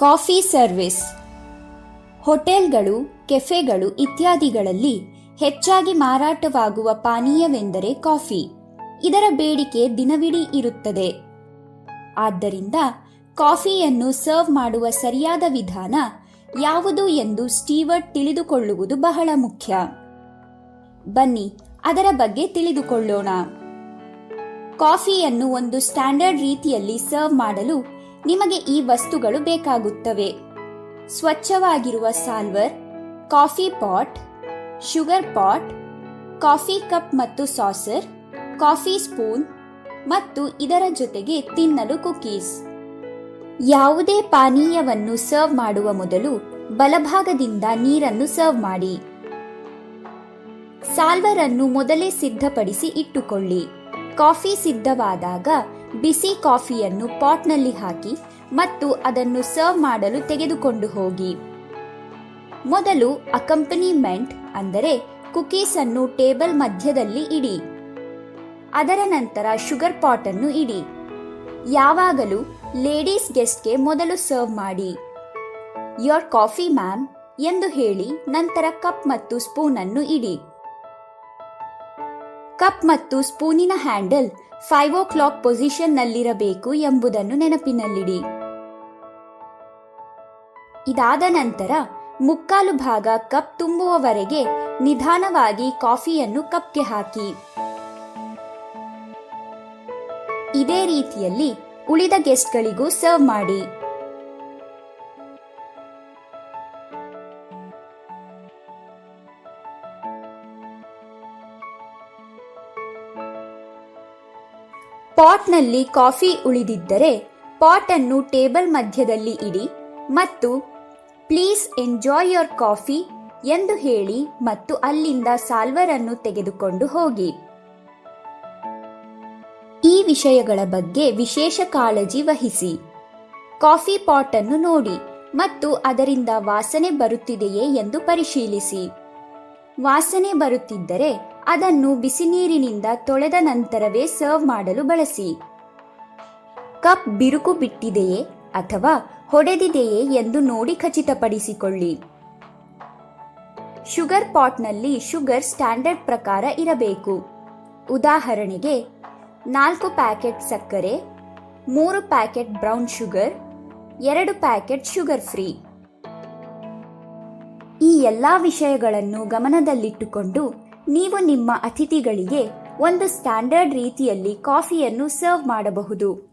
Coffee service. ಹೋಟೆಲ್ಗಳು, ಕೆಫೆಗಳು ಇತ್ಯಾದಿಗಳಲ್ಲಿ ಹೆಚ್ಚಾಗಿ ಮಾರಾಟವಾಗುವ ಪಾನೀಯವೆಂದರೆ ಕಾಫಿ. ಇದರ ಬೇಡಿಕೆ ದಿನವಿಡೀ ಇರುತ್ತದೆ. ಆದ್ದರಿಂದ ಕಾಫಿಯನ್ನು ಸರ್ವ್ ಮಾಡುವ ಸರಿಯಾದ ವಿಧಾನ ಯಾವುದು ಎಂದು ಸ್ಟೀವರ್ಟ್ ತಿಳಿದುಕೊಳ್ಳುವುದು ಬಹಳ ಮುಖ್ಯ. ಬನ್ನಿ, ಅದರ ಬಗ್ಗೆ ತಿಳಿದುಕೊಳ್ಳೋಣ. ಕಾಫಿಯನ್ನು ಒಂದು ಸ್ಟ್ಯಾಂಡರ್ಡ್ ರೀತಿಯಲ್ಲಿ ಸರ್ವ್ ಮಾಡಲು ನಿಮಗೆ ಈ ವಸ್ತುಗಳು ಬೇಕಾಗುತ್ತವೆ. ಸ್ವಚ್ಛವಾಗಿರುವ salver, coffee pot, sugar pot, coffee cup ಮತ್ತು ಸಾಸರ್, ಕಾಫಿ ಸ್ಪೂನ್ ಮತ್ತು ಇದರ ಜೊತೆಗೆ ತಿನ್ನಲು ಕುಕೀಸ್. ಯಾವುದೇ ಪಾನೀಯವನ್ನು ಸರ್ವ್ ಮಾಡುವ ಮೊದಲು ಬಲಭಾಗದಿಂದ ನೀರನ್ನು ಸರ್ವ್ ಮಾಡಿ. ಸಾಲ್ವರ್ ಅನ್ನು ಮೊದಲೇ ಸಿದ್ಧಪಡಿಸಿ ಇಟ್ಟುಕೊಳ್ಳಿ. ಕಾಫಿ ಸಿದ್ಧವಾದಾಗ ಬಿಸಿ ಕಾಫಿಯನ್ನು ಪಾಟ್ನಲ್ಲಿ ಹಾಕಿ ಮತ್ತು ಅದನ್ನು ಸರ್ವ್ ಮಾಡಲು ತೆಗೆದುಕೊಂಡು ಹೋಗಿ. ಮೊದಲು ಅಕಂಪನಿಮೆಂಟ್ ಅಂದರೆ ಕುಕೀಸ್ ಅನ್ನು ಟೇಬಲ್ ಮಧ್ಯದಲ್ಲಿ ಇಡಿ. ಅದರ ನಂತರ ಶುಗರ್ ಪಾಟ್ ಅನ್ನು ಇಡಿ. ಯಾವಾಗಲೂ ಲೇಡೀಸ್ ಗೆಸ್ಟ್ಗೆ ಮೊದಲು ಸರ್ವ್ ಮಾಡಿ. ಯೋರ್ ಕಾಫಿ, ಮ್ಯಾಮ್ ಎಂದು ಹೇಳಿ ನಂತರ ಕಪ್ ಮತ್ತು ಸ್ಪೂನ್ ಅನ್ನು ಇಡಿ. ಕಪ್ ಮತ್ತು ಸ್ಪೂನಿನ ಹ್ಯಾಂಡಲ್ ಫೈವ್ ಓ ಕ್ಲಾಕ್ ಪೊಸಿಷನ್ನಲ್ಲಿರಬೇಕು ಎಂಬುದನ್ನು ನೆನಪಿನಲ್ಲಿಡಿ. ಇದಾದ ನಂತರ ಮುಕ್ಕಾಲು ಭಾಗ ಕಪ್ ತುಂಬುವವರೆಗೆ ನಿಧಾನವಾಗಿ ಕಾಫಿಯನ್ನು ಕಪ್ಗೆ ಹಾಕಿ. ಇದೇ ರೀತಿಯಲ್ಲಿ ಉಳಿದ ಗೆಸ್ಟ್ಗಳಿಗೂ ಸರ್ವ್ ಮಾಡಿ. ಪಾಟ್ನಲ್ಲಿ ಕಾಫಿ ಉಳಿದಿದ್ದರೆ ಪಾಟ್ ಅನ್ನು ಟೇಬಲ್ ಮಧ್ಯದಲ್ಲಿ ಇಡಿ ಮತ್ತು ಪ್ಲೀಸ್ ಎಂಜಾಯ್ ಯೋರ್ ಕಾಫಿ ಎಂದು ಹೇಳಿ ಮತ್ತು ಅಲ್ಲಿಂದ ಸಾಲ್ವರನ್ನು ತೆಗೆದುಕೊಂಡು ಹೋಗಿ. ಈ ವಿಷಯಗಳ ಬಗ್ಗೆ ವಿಶೇಷ ಕಾಳಜಿ ವಹಿಸಿ. ಕಾಫಿ ಪಾಟ್ ಅನ್ನು ನೋಡಿ ಮತ್ತು ಅದರಿಂದ ವಾಸನೆ ಬರುತ್ತಿದೆಯೇ ಎಂದು ಪರಿಶೀಲಿಸಿ. ವಾಸನೆ ಬರುತ್ತಿದ್ದರೆ ಅದನ್ನು ಬಿಸಿ ನೀರಿನಿಂದ ತೊಳೆದ ನಂತರವೇ ಸರ್ವ್ ಮಾಡಲು ಬಳಸಿ. ಕಪ್ ಬಿರುಕು ಬಿಟ್ಟಿದೆಯೇ ಅಥವಾ ಹೊಡೆದಿದೆಯೇ ಎಂದು ನೋಡಿ ಖಚಿತಪಡಿಸಿಕೊಳ್ಳಿ. ಶುಗರ್ ಪಾಟ್ನಲ್ಲಿ ಶುಗರ್ ಸ್ಟ್ಯಾಂಡರ್ಡ್ ಪ್ರಕಾರ ಇರಬೇಕು. ಉದಾಹರಣೆಗೆ, ನಾಲ್ಕು ಪ್ಯಾಕೆಟ್ ಸಕ್ಕರೆ, ಮೂರು ಪ್ಯಾಕೆಟ್ ಬ್ರೌನ್ ಶುಗರ್, ಎರಡು ಪ್ಯಾಕೆಟ್ ಶುಗರ್ ಫ್ರೀ. ಎಲ್ಲಾ ವಿಷಯಗಳನ್ನು ಗಮನದಲ್ಲಿಟ್ಟುಕೊಂಡು ನೀವು ನಿಮ್ಮ ಅತಿಥಿಗಳಿಗೆ ಒಂದು ಸ್ಟ್ಯಾಂಡರ್ಡ್ ರೀತಿಯಲ್ಲಿ ಕಾಫಿಯನ್ನು ಸರ್ವ್ ಮಾಡಬಹುದು.